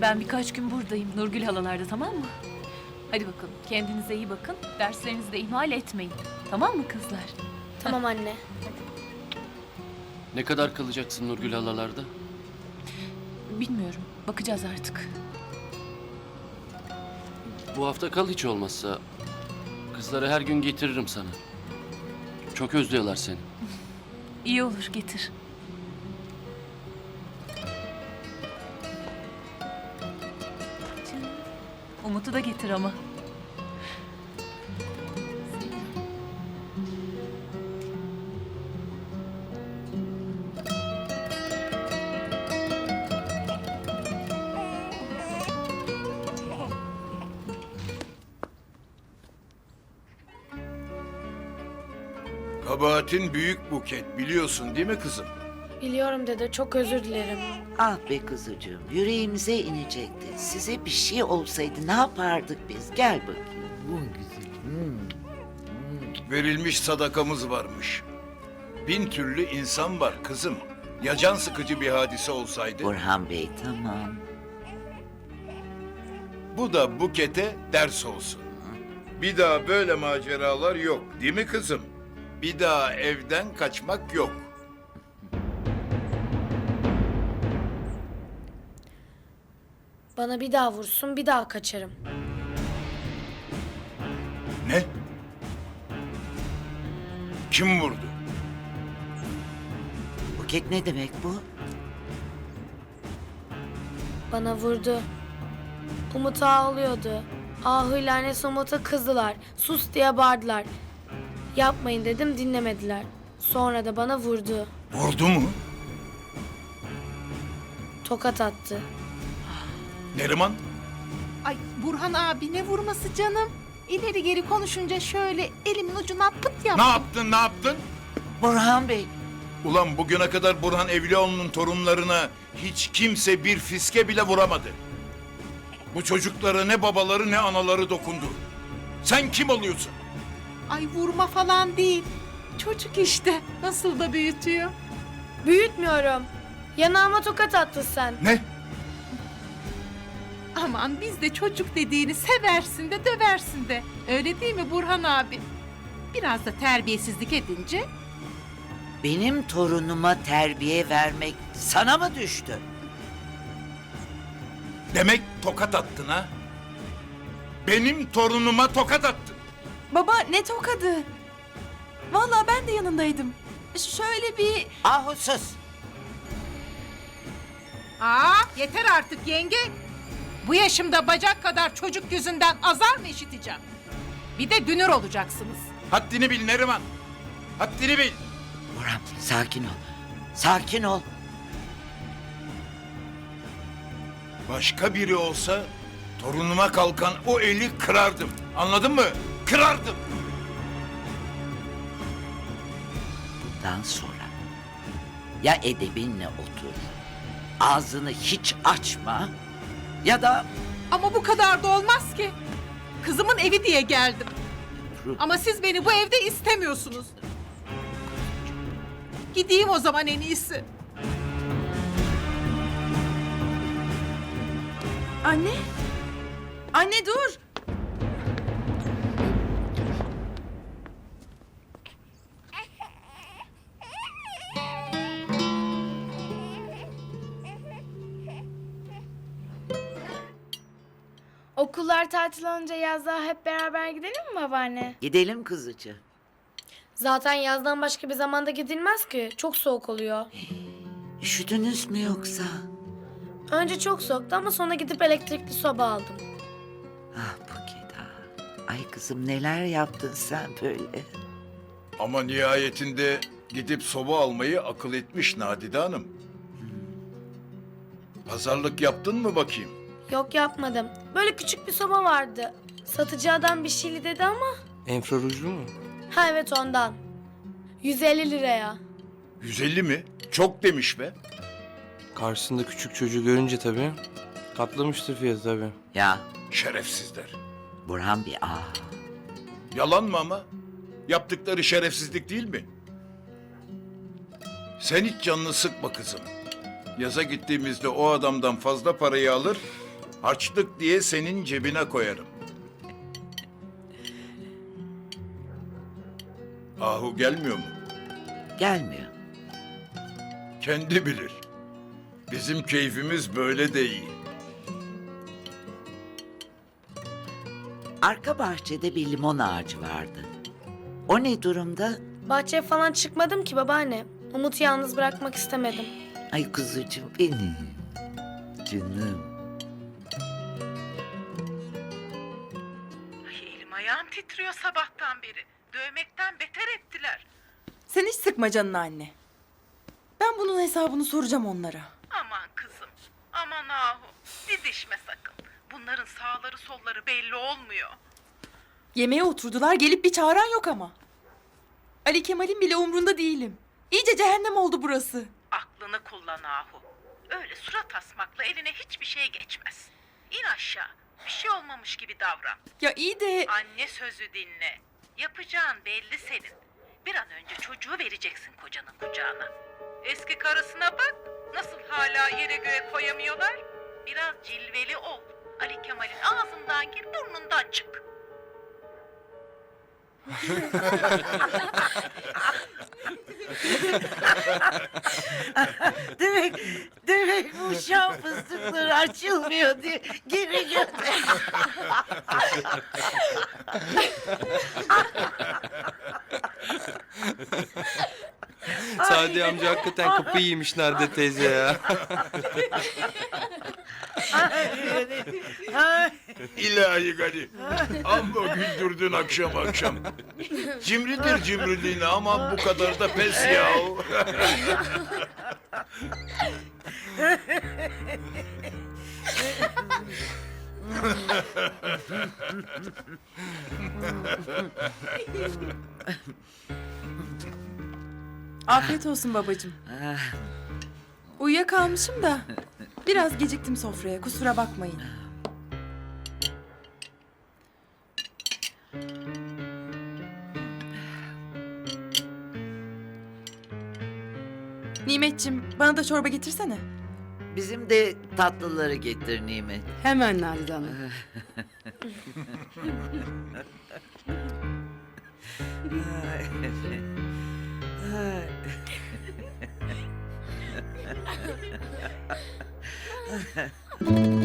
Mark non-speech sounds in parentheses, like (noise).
Ben birkaç gün buradayım Nurgül halalarda tamam mı? Hadi bakalım kendinize iyi bakın. Derslerinizi de ihmal etmeyin. Tamam mı kızlar? Tamam anne. Ne kadar kalacaksın Nurgül halalarda? Bilmiyorum. Bakacağız artık. Bu hafta kal hiç olmazsa. Kızları her gün getiririm sana. Çok özlüyorlar seni. İyi olur getir. Umut'u da getir ama. Kabahatin büyük buket biliyorsun değil mi kızım? Biliyorum dede çok özür dilerim. Ah be kızıcığım, yüreğimize inecekti. Size bir şey olsaydı ne yapardık biz? Gel bakayım. Verilmiş sadakamız varmış. Bin türlü insan var kızım. Ya can sıkıcı bir hadise olsaydı? Burhan Bey tamam. Bu da bukete ders olsun. Bir daha böyle maceralar yok değil mi kızım? Bir daha evden kaçmak yok. Bana bir daha vursun bir daha kaçarım. Ne? Kim vurdu? Buket ne demek bu? Bana vurdu. Umut ağlıyordu. Ahıyla annesi Umut'a kızdılar. Sus diye bağırdılar. Yapmayın dedim dinlemediler. Sonra da bana vurdu. Vurdu mu? Tokat attı. Neriman? Ay Burhan abi ne vurması canım? İleri geri konuşunca şöyle elimin ucundan pıt Ne yaptım. yaptın ne yaptın? Burhan Bey, Ulan bugüne kadar Burhan Evlioğlu'nun torunlarına hiç kimse bir fiske bile vuramadı. Bu çocuklara ne babaları ne anaları dokundu. Sen kim oluyorsun? Ay vurma falan değil. Çocuk işte. Nasıl da büyütüyor. Büyütmüyorum. Yanağıma tokat attın sen. Ne? Aman biz de çocuk dediğini seversin de döversin de. Öyle değil mi Burhan abi? Biraz da terbiyesizlik edince benim torunuma terbiye vermek sana mı düştü? Demek tokat attın ha? Benim torunuma tokat attın. Baba ne tokadı? Vallahi ben de yanındaydım. Ş- Şöyle bir... Ahu sus. Aa yeter artık yenge. Bu yaşımda bacak kadar çocuk yüzünden azar mı işiteceğim? Bir de dünür olacaksınız. Haddini bil Neriman. Haddini bil. Burhan sakin ol. Sakin ol. Başka biri olsa torunuma kalkan o eli kırardım. Anladın mı? Kırardım. Bundan sonra ya edebinle otur. Ağzını hiç açma. Ya da Ama bu kadar da olmaz ki. Kızımın evi diye geldim. Ama siz beni bu evde istemiyorsunuz. Gideyim o zaman en iyisi. Anne? Anne dur! Okullar tatil olunca yazlığa hep beraber gidelim mi babaanne? gidelim kızıcığım. Zaten yazdan başka bir zamanda gidilmez ki. Çok soğuk oluyor. (gasps) Üşüdünüz mü yoksa? Önce çok soğuktu ama sonra gidip elektrikli soba aldım. Ah Buket ah. Ay kızım neler yaptın sen böyle. Ama nihayetinde gidip soba almayı akıl etmiş Nadide Hanım. Pazarlık yaptın mı bakayım? Yok yapmadım. Böyle küçük bir soba vardı. Satıcı adam bir şeyli dedi ama. Enfrarujlu mu? Ha evet ondan. 150 liraya. 150 mi? Çok demiş be. Karşısında küçük çocuğu görünce tabii katlamıştır fiyatı tabii. Ya Şerefsizler. Burhan bir ah. Yalan mı ama? Yaptıkları şerefsizlik değil mi? Sen hiç canını sıkma kızım. Yaza gittiğimizde o adamdan fazla parayı alır, Harçlık diye senin cebine koyarım. Ahu gelmiyor mu? Gelmiyor. Kendi bilir. Bizim keyfimiz böyle de iyi. Arka bahçede bir limon ağacı vardı. O ne durumda? Bahçeye falan çıkmadım ki babaanne. Umut'u yalnız bırakmak istemedim. Ay kuzucuğum benim. Canım. Ayağım titriyor sabahtan beri. Dövmekten beter ettiler. Sen hiç sıkma canını anne. Ben bunun hesabını soracağım onlara. Aman kızım. Aman ahu. Didişme sakın. Bunların sağları solları belli olmuyor. Yemeğe oturdular gelip bir çağıran yok ama. Ali Kemal'in bile umrunda değilim. İyice cehennem oldu burası. Aklını kullan ahu. Öyle surat asmakla eline hiçbir şey geçmez. İn aşağı. Bir şey olmamış gibi davran. Ya iyi de... Anne sözü dinle. Yapacağın belli senin. Bir an önce çocuğu vereceksin kocanın kucağına. Eski karısına bak. Nasıl hala yere göğe koyamıyorlar. Biraz cilveli ol. Ali Kemal'in ağzından gir burnundan çık. (laughs) (laughs) Demek, demek bu şan fıstıkları açılmıyor diye geri gönder. Sadi amca hakikaten kapıyı yemiş Nade teyze ya. İlahi Gani. Amma güldürdün akşam akşam. Cimridir cimriliğine ama bu kadar da pes ya. Afiyet olsun babacığım. Uyuyakalmışım da biraz geciktim sofraya kusura bakmayın. Nimetçim, bana da çorba getirsene. Bizim de tatlıları getir Nimet. Hemen Nadide Hanım. (laughs)